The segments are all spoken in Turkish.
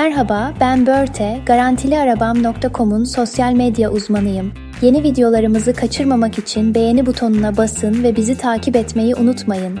Merhaba, ben Börte, garantiliarabam.com'un sosyal medya uzmanıyım. Yeni videolarımızı kaçırmamak için beğeni butonuna basın ve bizi takip etmeyi unutmayın.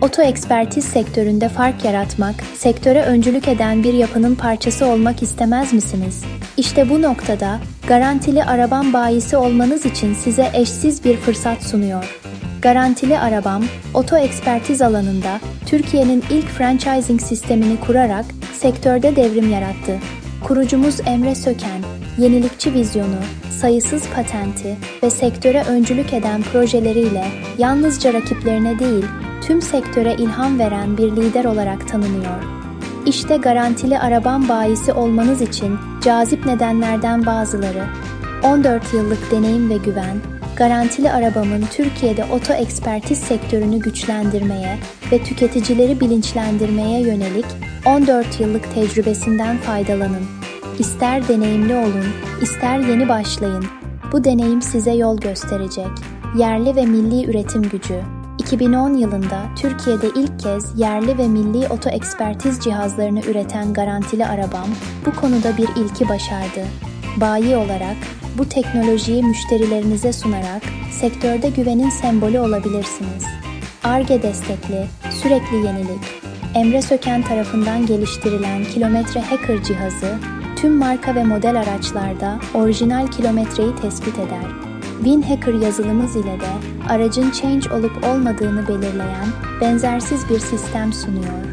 Oto ekspertiz sektöründe fark yaratmak, sektöre öncülük eden bir yapının parçası olmak istemez misiniz? İşte bu noktada garantili arabam bayisi olmanız için size eşsiz bir fırsat sunuyor. Garantili Arabam, oto ekspertiz alanında Türkiye'nin ilk franchising sistemini kurarak sektörde devrim yarattı. Kurucumuz Emre Söken, yenilikçi vizyonu, sayısız patenti ve sektöre öncülük eden projeleriyle yalnızca rakiplerine değil, tüm sektöre ilham veren bir lider olarak tanınıyor. İşte garantili arabam bayisi olmanız için cazip nedenlerden bazıları. 14 yıllık deneyim ve güven, garantili arabamın Türkiye'de oto ekspertiz sektörünü güçlendirmeye ve tüketicileri bilinçlendirmeye yönelik 14 yıllık tecrübesinden faydalanın. İster deneyimli olun, ister yeni başlayın. Bu deneyim size yol gösterecek. Yerli ve milli üretim gücü. 2010 yılında Türkiye'de ilk kez yerli ve milli oto ekspertiz cihazlarını üreten garantili arabam bu konuda bir ilki başardı. Bayi olarak bu teknolojiyi müşterilerinize sunarak sektörde güvenin sembolü olabilirsiniz. ARGE destekli, sürekli yenilik, Emre Söken tarafından geliştirilen kilometre hacker cihazı tüm marka ve model araçlarda orijinal kilometreyi tespit eder. Win Hacker yazılımız ile de aracın change olup olmadığını belirleyen benzersiz bir sistem sunuyor.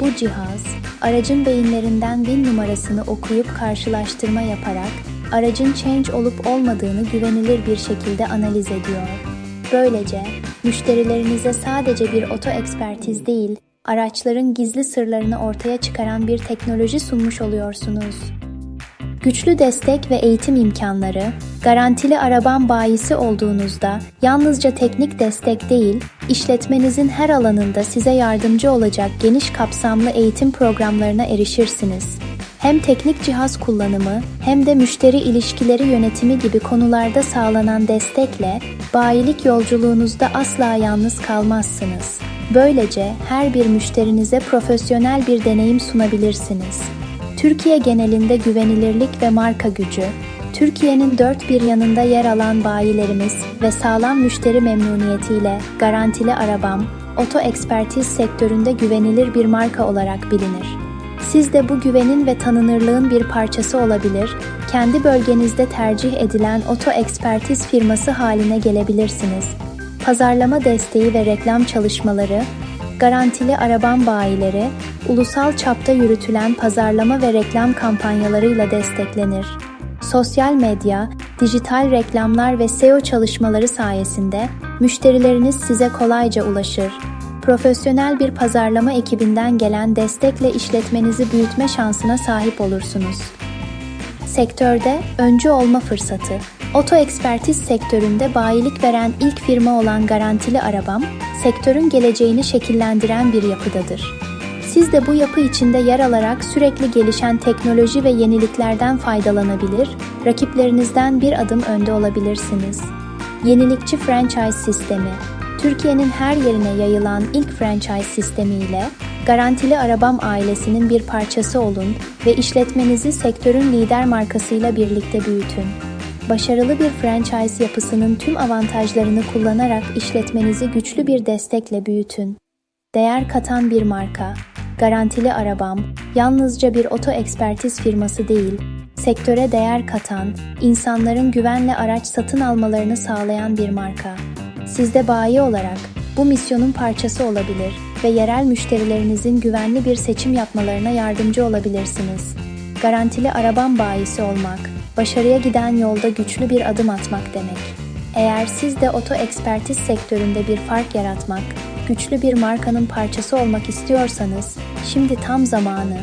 Bu cihaz, aracın beyinlerinden win numarasını okuyup karşılaştırma yaparak aracın change olup olmadığını güvenilir bir şekilde analiz ediyor. Böylece müşterilerinize sadece bir oto ekspertiz değil, araçların gizli sırlarını ortaya çıkaran bir teknoloji sunmuş oluyorsunuz. Güçlü destek ve eğitim imkanları, garantili araban bayisi olduğunuzda yalnızca teknik destek değil, işletmenizin her alanında size yardımcı olacak geniş kapsamlı eğitim programlarına erişirsiniz. Hem teknik cihaz kullanımı hem de müşteri ilişkileri yönetimi gibi konularda sağlanan destekle bayilik yolculuğunuzda asla yalnız kalmazsınız. Böylece her bir müşterinize profesyonel bir deneyim sunabilirsiniz. Türkiye genelinde güvenilirlik ve marka gücü, Türkiye'nin dört bir yanında yer alan bayilerimiz ve sağlam müşteri memnuniyetiyle garantili arabam, oto ekspertiz sektöründe güvenilir bir marka olarak bilinir. Siz de bu güvenin ve tanınırlığın bir parçası olabilir, kendi bölgenizde tercih edilen oto ekspertiz firması haline gelebilirsiniz. Pazarlama desteği ve reklam çalışmaları, garantili araban bayileri, ulusal çapta yürütülen pazarlama ve reklam kampanyalarıyla desteklenir. Sosyal medya, dijital reklamlar ve SEO çalışmaları sayesinde müşterileriniz size kolayca ulaşır. Profesyonel bir pazarlama ekibinden gelen destekle işletmenizi büyütme şansına sahip olursunuz. Sektörde öncü olma fırsatı. Oto ekspertiz sektöründe bayilik veren ilk firma olan Garantili Arabam, sektörün geleceğini şekillendiren bir yapıdadır. Siz de bu yapı içinde yer alarak sürekli gelişen teknoloji ve yeniliklerden faydalanabilir, rakiplerinizden bir adım önde olabilirsiniz. Yenilikçi franchise sistemi, Türkiye'nin her yerine yayılan ilk franchise sistemiyle Garantili Arabam ailesinin bir parçası olun ve işletmenizi sektörün lider markasıyla birlikte büyütün. Başarılı bir franchise yapısının tüm avantajlarını kullanarak işletmenizi güçlü bir destekle büyütün. Değer katan bir marka, Garantili Arabam yalnızca bir oto ekspertiz firması değil, sektöre değer katan, insanların güvenle araç satın almalarını sağlayan bir marka. Siz de bayi olarak bu misyonun parçası olabilir ve yerel müşterilerinizin güvenli bir seçim yapmalarına yardımcı olabilirsiniz. Garantili arabam bayisi olmak, başarıya giden yolda güçlü bir adım atmak demek. Eğer siz de oto ekspertiz sektöründe bir fark yaratmak, güçlü bir markanın parçası olmak istiyorsanız, şimdi tam zamanı.